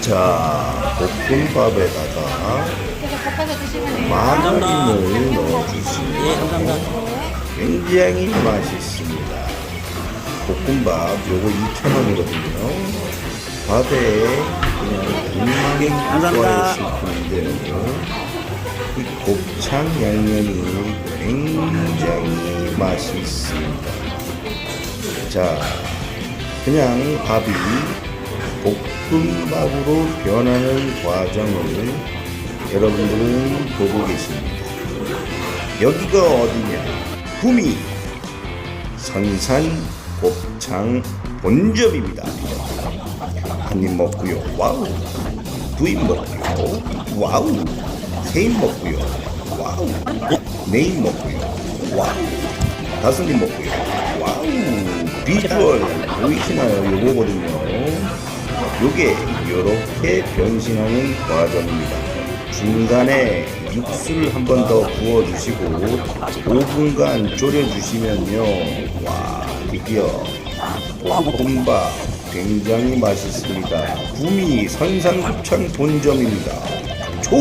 자, 볶음밥에다가. 마늘을 넣어주시면. 굉장히 맛있습니다. 볶음밥 요거 2,000원이거든요. 밥에 그냥 군만개 감사합니다. 이 곱창 양념이 굉장히 맛있습니다. 자, 그냥 밥이 볶음밥으로 변하는 과정을 여러분들은 보고 계십니다. 여기가 어디냐? 구미 선산 곱창 본점입니다. 한 입 먹고요. 와우. 두 입 먹고요. 와우. 세 입 먹고요. 와우. 네 입 먹고요. 와우. 다섯 입 먹고요. 와우. 비주얼 보이시나요? 요거거든요. 요게 요렇게 변신하는 과정입니다. 중간에 육수를 한 번 더 부어주시고 5분간 졸여주시면요. 와 드디어 볶음밥 굉장히 맛있습니다. 구미 선상곱창 본점입니다. 초